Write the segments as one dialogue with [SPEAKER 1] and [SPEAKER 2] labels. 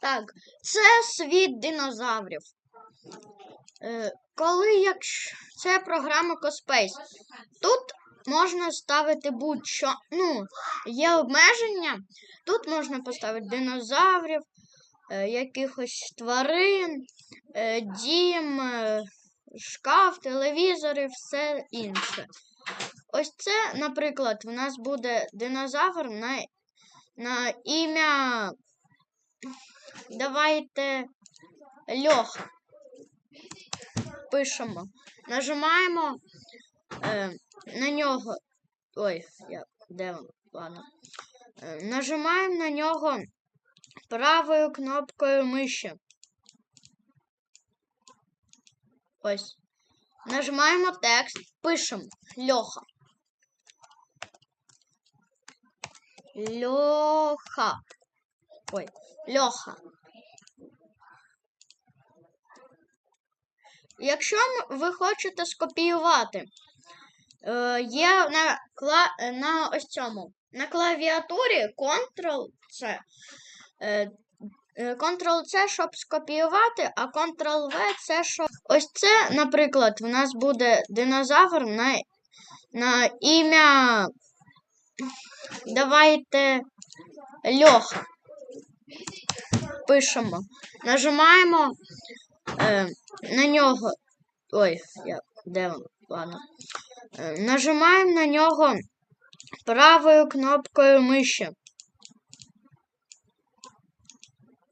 [SPEAKER 1] Так, це світ динозаврів. Е, коли якщо це програма Cospace, тут можна ставити будь-що. Ну, є обмеження. Тут можна поставити динозаврів, е, якихось тварин, е, дім, е, шкаф, телевізор і все інше. Ось це, наприклад, в нас буде динозавр на, на ім'я. Давайте Льоха. Пишемо. Нажимаємо е, на нього. Ой, як, де? Ладно. Е, нажимаємо на нього правою кнопкою миші. Ось. Нажимаємо текст, пишемо Льоха. Льоха. Ой, Льоха. Якщо ви хочете скопіювати, е, є на, на ось цьому. На клавіатурі Ctrl-C. Е, е, Ctrl-C, щоб скопіювати, а Ctrl-V це щоб. Ось це, наприклад, в нас буде динозавр на, на ім'я. Давайте Льоха. Пишемо. Нажимаємо е, на нього. Ой, як, де? Ладно. Е, нажимаємо на нього правою кнопкою миші.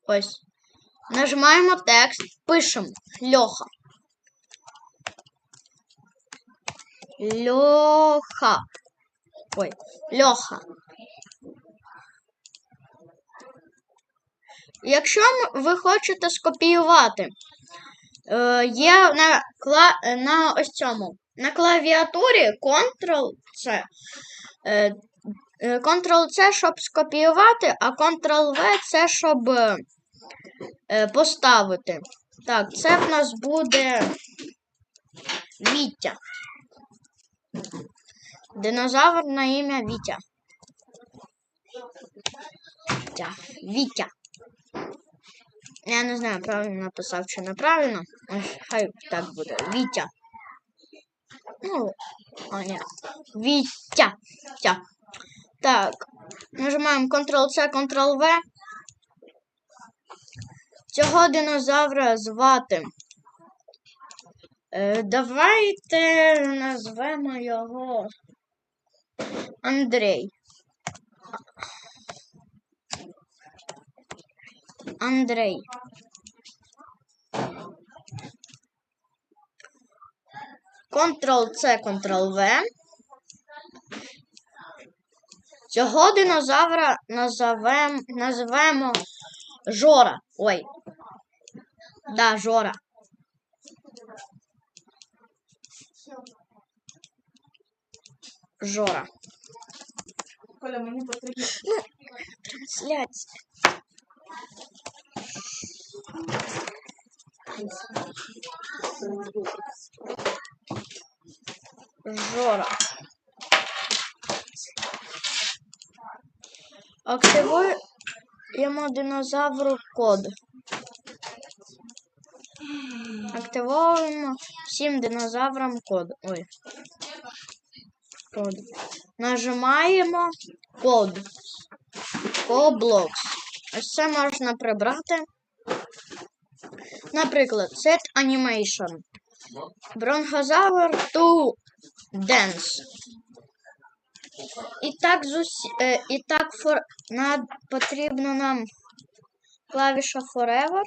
[SPEAKER 1] Ось. Нажимаємо текст, пишемо Льоха. Льоха. Ой, Льоха. Якщо ви хочете скопіювати, е, є на, е, на ось цьому. На клавіатурі Ctrl-C. Е, е, Ctrl-C, щоб скопіювати, а Ctrl-V це щоб е, е, поставити. Так, це в нас буде Вітя. Динозавр на ім'я Вітя. Вітя. Вітя. Я не знаю, правильно написав чи неправильно. Хай так буде. Вітя. Ну, о, ні. Вітя. Тя. Так. Нажимаємо Ctrl-C, Ctrl-V. Цього динозавра звати. Е, давайте назвемо його Андрей. Андрей. Ctrl-C, Ctrl-V. Цього динозавра назовем, назвемо Жора. Ой. Да, Жора. Жора.
[SPEAKER 2] Коля, мені потрібно.
[SPEAKER 1] Трансляція. Жора. Активуємо динозавру код. Активуємо всім динозаврам код. Ой. Код. Нажимаємо код. Roblox. Ось це можна прибрати. Наприклад, Set Animation. Бронхозавр to Dance. І так, з усі, е, і так фор, над, потрібно нам клавіша Forever.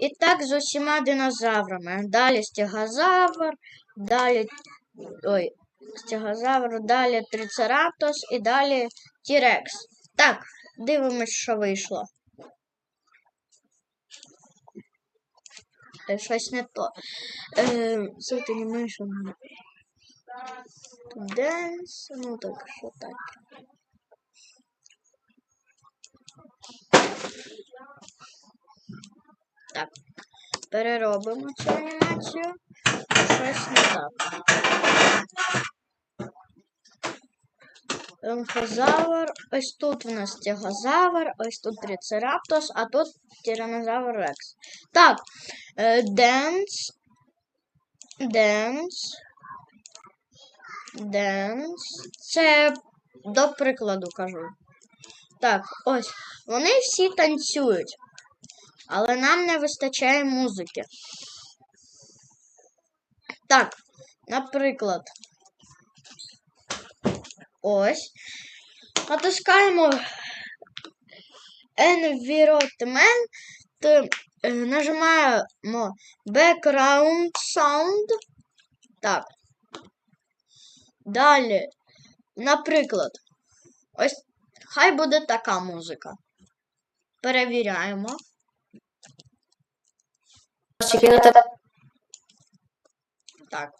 [SPEAKER 1] І так з усіма динозаврами. Далі стегозавр, далі. Ой, стегозавр, далі трицератос і далі Тірекс. Так, дивимось, що вийшло. Е, Щось не то. Е, Set Animation. To Dance. Ну так, що так. Так. Переробимо цю анімацію. Щось не так. Ланхозавр, ось тут у нас стегозавр, ось тут трицераптос, а тут тиранозавр рекс. Так, е, денс, денс, денс. Це до прикладу кажу. Так, ось. Вони всі танцюють, але нам не вистачає музики. Так, наприклад, ось. Натискаємо Environment, нажимаємо Background Sound. Так. Далі, наприклад, ось хай буде така музика. Перевіряємо. Так.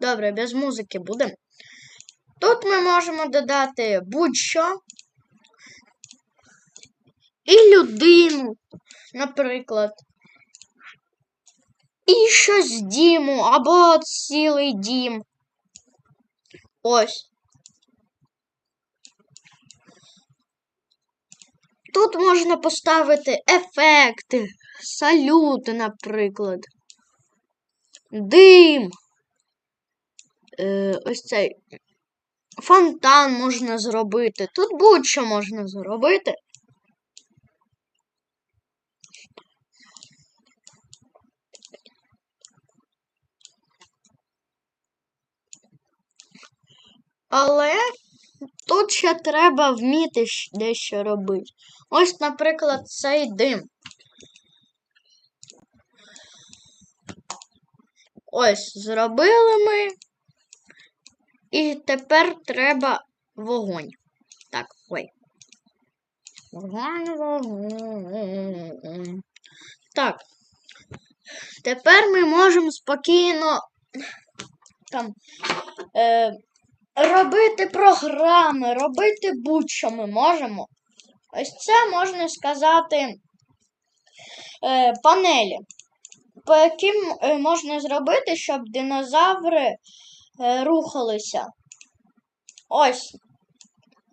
[SPEAKER 1] Добре, без музики буде. Тут ми можемо додати будь-що. І людину, наприклад. І щось діму, або цілий дім. Ось. Тут можна поставити ефекти, салюти, наприклад. Дим. Е, ось цей фонтан можна зробити. Тут будь-що можна зробити. Але тут ще треба вміти дещо робити. Ось, наприклад, цей дим. Ось, зробили ми. І тепер треба вогонь. Так, ой. Вогонь, вогонь. Так. Тепер ми можемо спокійно там е, робити програми, робити будь-що ми можемо. Ось це можна сказати е, панелі, по яким е, можна зробити, щоб динозаври е, рухалися. Ось.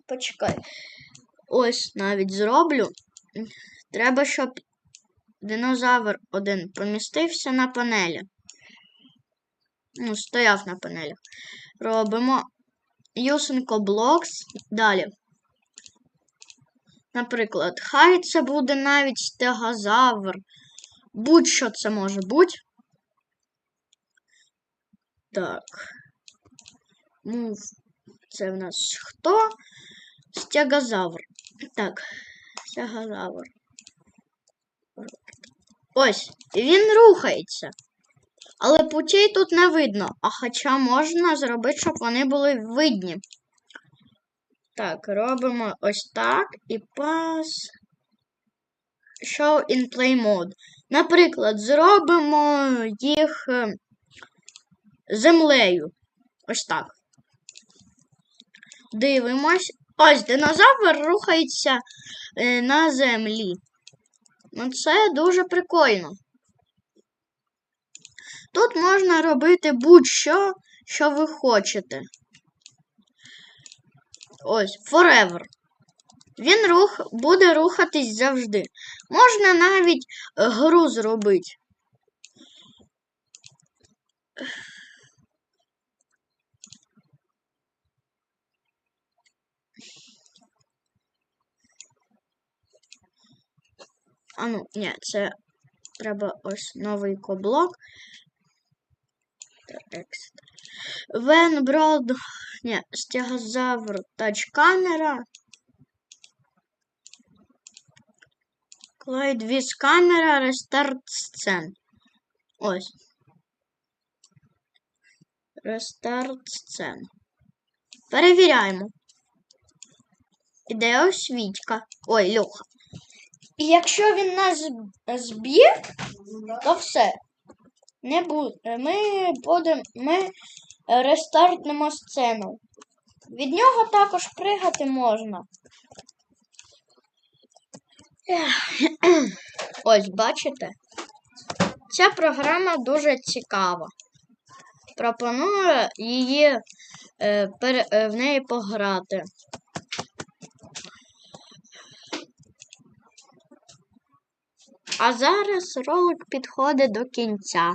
[SPEAKER 1] Почекай. Ось навіть зроблю. Треба, щоб динозавр один помістився на панелі. Ну, стояв на панелі. Робимо Юсенко Blocks. Далі. Наприклад, хай це буде навіть стегозавр. Будь-що це може бути. Так. Move. Це в нас хто? Стегозавр. Так, стегозавр. Ось, він рухається. Але путей тут не видно. А хоча можна зробити, щоб вони були видні. Так, робимо ось так і пас. Show in play mode. Наприклад, зробимо їх е, землею. Ось так. Дивимось. Ось динозавр рухається е, на землі. Ну, це дуже прикольно. Тут можна робити будь-що, що ви хочете. Ось, forever. Він рух, буде рухатись завжди. Можна навіть е, гру зробити. А ну, ні, це треба ось новий коблок. When Broad. Ні, стегозавр тач камера. Клайд віз камера, рестарт сцен. Ось. Рестарт сцен. Перевіряємо. Іде ось Вітька. Ой, Льоха. І якщо він нас зб- зб'є, то все. Не буде. Ми будемо. Ми рестартнемо сцену. Від нього також пригати можна. Ось, бачите? Ця програма дуже цікава. Пропоную її е, пере- е, в неї пограти. А зараз ролик підходить до кінця.